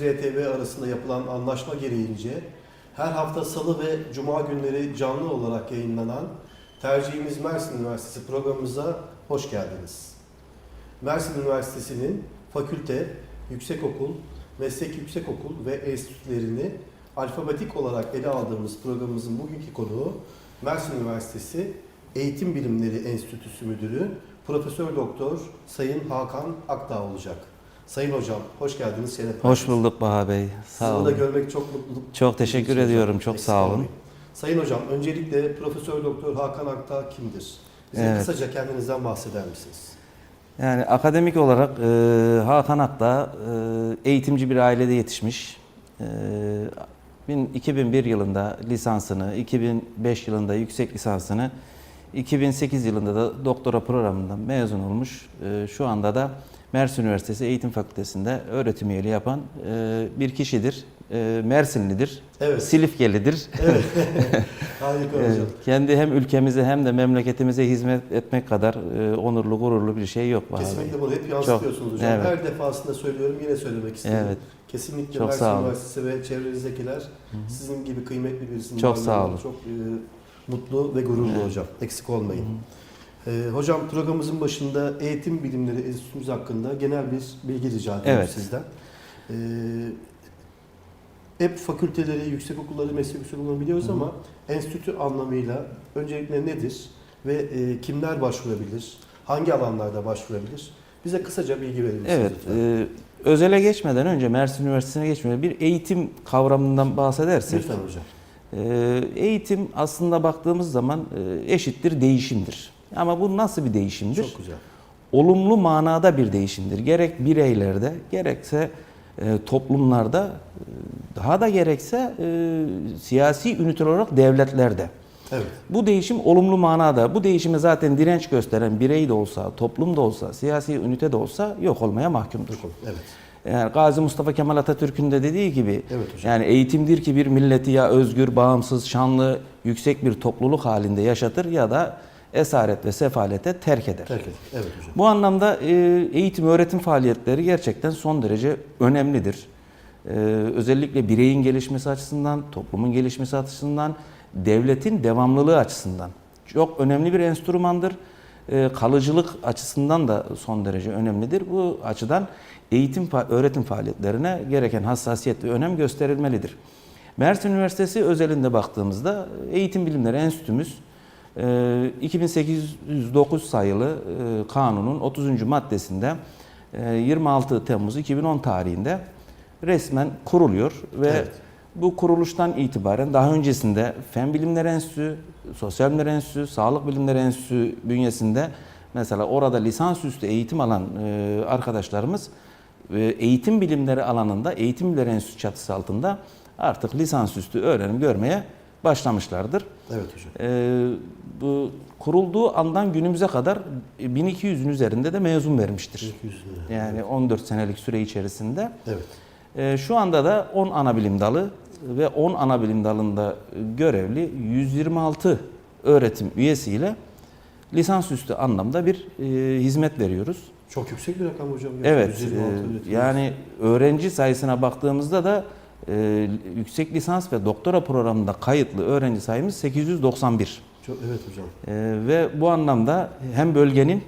RTV arasında yapılan anlaşma gereğince her hafta salı ve cuma günleri canlı olarak yayınlanan Tercihimiz Mersin Üniversitesi programımıza hoş geldiniz. Mersin Üniversitesi'nin fakülte, yüksekokul, meslek yüksekokul ve enstitülerini alfabetik olarak ele aldığımız programımızın bugünkü konuğu Mersin Üniversitesi Eğitim Bilimleri Enstitüsü Müdürü Profesör Doktor Sayın Hakan Akdağ olacak. Sayın Hocam hoş geldiniz. Şeref Hoş bulduk Baha Bey. Sizi Sağ burada olun. görmek çok mutluluk. Çok teşekkür Bizim ediyorum. Çok Eksik sağ olun. olmayın. Sayın Hocam öncelikle Profesör Doktor Hakan Akdağ kimdir? Bize Evet. kısaca kendinizden bahseder misiniz? Yani akademik olarak e, Hakan Akta e, eğitimci bir ailede yetişmiş. E, bin- 2001 yılında lisansını, 2005 yılında yüksek lisansını, 2008 yılında da doktora programından mezun olmuş. E, şu anda da Mersin Üniversitesi Eğitim Fakültesi'nde öğretim üyeliği yapan e, bir kişidir. E, Mersinlidir, Evet. Silifkelidir. Evet. Harika hocam. kendi hem ülkemize hem de memleketimize hizmet etmek kadar onurlu, gururlu bir şey yok. Kesinlikle bunu hep yansıtıyorsunuz hocam. evet. Her defasında söylüyorum yine söylemek istedim. Evet. Kesinlikle Çok Mersin. Üniversitesi ve çevrenizdekiler sizin gibi kıymetli birisinin Çok sağ olun. Çok e, mutlu ve gururlu Evet. hocam. Eksik olmayın. E, hocam programımızın başında eğitim bilimleri enstitümüz hakkında genel bir bilgi rica ediyorum Evet. sizden. E, hep fakülteleri, yüksekokulları, meslek yüksekokulları biliyoruz Hı ama enstitü anlamıyla öncelikle nedir ve e, kimler başvurabilir? Hangi alanlarda başvurabilir? Bize kısaca bilgi verir misiniz Evet, e, özele geçmeden önce Mersin Üniversitesi'ne geçmeden bir eğitim kavramından bahsedersek. Lütfen hocam. E, eğitim aslında baktığımız zaman e, eşittir değişimdir. Ama bu nasıl bir değişimdir? Çok güzel. olumlu manada bir değişimdir. Gerek bireylerde, gerekse e, toplumlarda, e, daha da gerekse siyasi ünite olarak devletlerde. Evet. Bu değişim olumlu manada, bu değişime zaten direnç gösteren birey de olsa, toplum da olsa, siyasi ünite de olsa yok olmaya mahkumdur. Evet. Yani Gazi Mustafa Kemal Atatürk'ün de dediği gibi Evet hocam. yani eğitimdir ki bir milleti ya özgür, bağımsız, şanlı, yüksek bir topluluk halinde yaşatır ya da esaret ve sefalete terk eder. Terk edin. Evet hocam. Bu anlamda e, eğitim öğretim faaliyetleri gerçekten son derece önemlidir. E, Özellikle bireyin gelişmesi açısından, toplumun gelişmesi açısından, devletin devamlılığı açısından çok önemli bir enstrümandır. E, Kalıcılık açısından da son derece önemlidir. Bu açıdan eğitim öğretim faaliyetlerine gereken hassasiyet ve önem gösterilmelidir. Mersin Üniversitesi özelinde baktığımızda Eğitim Bilimleri Enstitümüz e, 2809 sayılı e, kanunun 30. maddesinde e, 26 Temmuz 2010 tarihinde resmen kuruluyor ve Evet. Bu kuruluştan itibaren daha öncesinde Fen Bilimleri Enstitüsü, Sosyal Bilimler Enstitüsü, Sağlık Bilimleri Enstitüsü bünyesinde mesela orada lisansüstü eğitim alan e, arkadaşlarımız e, eğitim bilimleri alanında Eğitim Bilimleri Enstitüsü çatısı altında artık lisansüstü öğrenim görmeye başlamışlardır. Evet hocam. Ee, bu kurulduğu andan günümüze kadar 1200'ün üzerinde de mezun vermiştir. 200 lira. Yani 14 senelik süre içerisinde. Evet. Ee, şu anda da 10 ana bilim dalı ve 10 ana bilim dalında görevli 126 öğretim üyesiyle lisansüstü anlamda bir e, hizmet veriyoruz. Çok yüksek bir rakam hocam. Evet, 126 e, yani öğrenci sayısına baktığımızda da e, yüksek lisans ve doktora programında kayıtlı öğrenci sayımız 891. Çok, evet hocam. Ee, ve bu anlamda hem bölgenin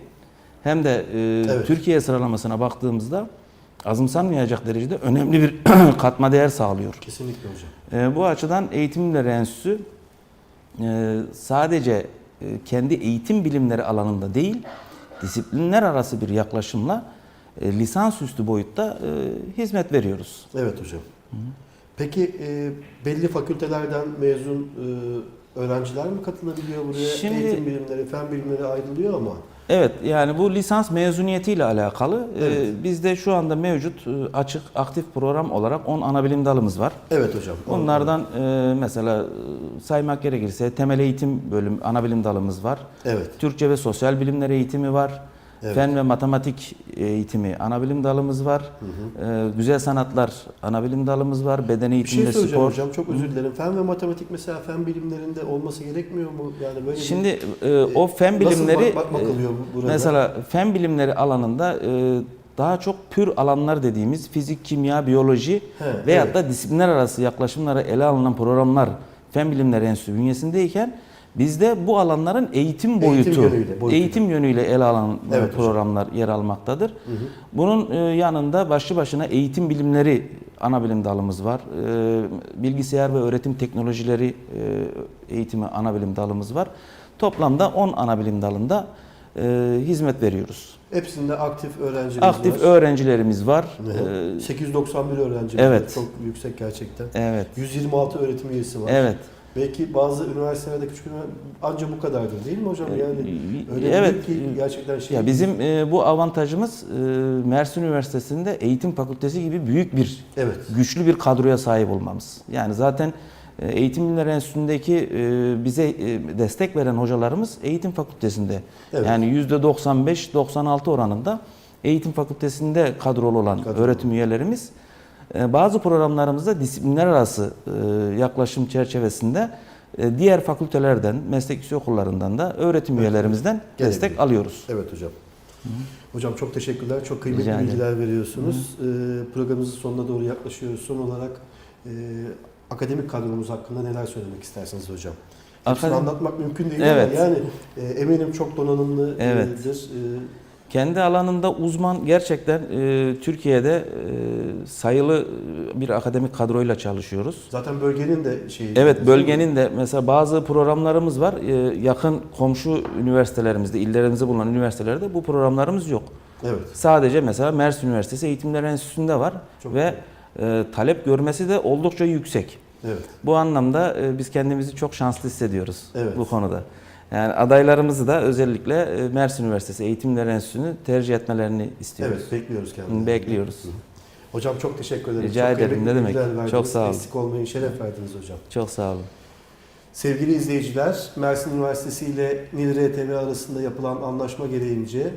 hem de e, Evet. Türkiye sıralamasına baktığımızda azımsanmayacak derecede önemli bir katma değer sağlıyor. Kesinlikle hocam. Ee, bu açıdan Eğitim Bilimleri Enstitüsü e, sadece e, kendi eğitim bilimleri alanında değil, disiplinler arası bir yaklaşımla e, lisansüstü boyutta e, hizmet veriyoruz. Evet hocam. Peki e, belli fakültelerden mezun e, öğrenciler mi katılabiliyor buraya? Şimdi- Eğitim bilimleri, fen bilimleri ayrılıyor ama. Evet yani bu lisans mezuniyetiyle alakalı. Ee, Evet. bizde şu anda mevcut e, açık aktif program olarak 10 ana bilim dalımız var. Evet hocam. Bunlardan e, mesela e, saymak gerekirse temel eğitim bölüm ana bilim dalımız var. Evet. Türkçe ve sosyal bilimler eğitimi var. Evet. Fen ve matematik eğitimi ana bilim dalımız var. Hı hı. E, güzel sanatlar ana bilim dalımız var. Beden Bir şey ve söyleyeceğim spor. hocam. Çok özür dilerim. Fen ve matematik mesela fen bilimlerinde olması gerekmiyor mu? Yani böyle bir- Şimdi e, o fen bilimleri bak- bak- bakılıyor bu- burada? Mesela fen bilimleri alanında e, daha çok pür alanlar dediğimiz fizik, kimya, biyoloji He, veyahut evet. da disiplinler arası yaklaşımlara ele alınan programlar Fen Bilimleri Enstitüsü bünyesindeyken bizde bu alanların eğitim Eğitim boyutu, yönüyle, boyutu. eğitim yönüyle ele alan Evet hocam. programlar yer almaktadır. Bunun e, yanında başlı başına eğitim bilimleri ana bilim dalımız var. E, Bilgisayar ve öğretim teknolojileri e, eğitimi ana bilim dalımız var. Toplamda 10 ana bilim dalında hizmet veriyoruz. Hepsinde aktif öğrencimiz Aktif var. öğrencilerimiz var. Hı. E, 891 öğrencimiz Evet. Çok yüksek gerçekten. Evet. 126 öğretim üyesi var. Evet. Belki bazı üniversitelerde küçük üniversite ancak bu kadardır değil mi hocam? Yani öyle evet. ki gerçekten şey. Ya bizim e, bu avantajımız e, Mersin Üniversitesi'nde eğitim fakültesi gibi büyük bir Evet. güçlü bir kadroya sahip olmamız. Yani zaten e, Eğitim Bilimleri Enstitüsü'ndeki e, bize e, destek veren hocalarımız eğitim fakültesinde. Evet. Yani %95-96 oranında eğitim fakültesinde kadrolu olan Kadrolu. öğretim üyelerimiz e, bazı programlarımızda disiplinler arası e, yaklaşım çerçevesinde e, diğer fakültelerden, meslek yüksek okullarından da öğretim Evet. üyelerimizden destek alıyoruz. Evet hocam. Hocam çok teşekkürler. Çok kıymetli bilgiler veriyorsunuz. Ee, programımızın sonuna doğru yaklaşıyoruz. Son olarak e, akademik kadromuz hakkında neler söylemek istersiniz hocam? Hepsini Akadem- anlatmak mümkün değil Evet. ama yani e, eminim çok donanımlıdır. Evet. E, Kendi alanında uzman gerçekten e, Türkiye'de e, sayılı e, bir akademik kadroyla çalışıyoruz. zaten bölgenin de şeyi. Evet bölgenin de mesela bazı programlarımız var. E, yakın komşu üniversitelerimizde, illerimizde bulunan üniversitelerde bu programlarımız yok. Evet. Sadece mesela Mersin Üniversitesi Eğitimler Enstitüsü'nde var Çok ve e, talep görmesi de oldukça yüksek. Evet. Bu anlamda e, biz kendimizi çok şanslı hissediyoruz Evet. bu konuda. Yani adaylarımızı da özellikle e, Mersin Üniversitesi Eğitimler Enstitüsü'nü tercih etmelerini istiyoruz. Evet bekliyoruz kendilerini. Bekliyoruz. Hocam çok teşekkür ederim. Rica çok ederim, ne demek. verdiniz. Çok sağ olun. Eksik olmayın, şeref verdiniz hocam. Çok sağ olun. Sevgili izleyiciler, Mersin Üniversitesi ile Nil RTV arasında yapılan anlaşma gereğince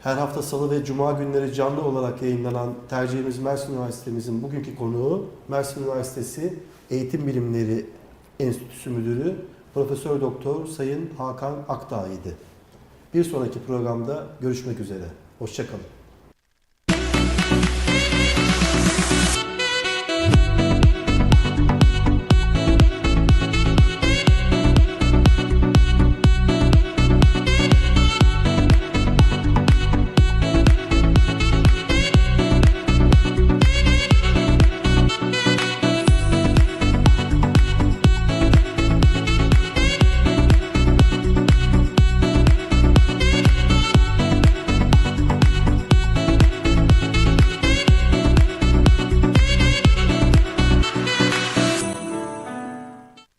her hafta salı ve cuma günleri canlı olarak yayınlanan tercihimiz Mersin Üniversitemizin bugünkü konuğu Mersin Üniversitesi Eğitim Bilimleri Enstitüsü Müdürü Profesör Doktor Sayın Hakan Akdağ idi. Bir sonraki programda görüşmek üzere. Hoşçakalın.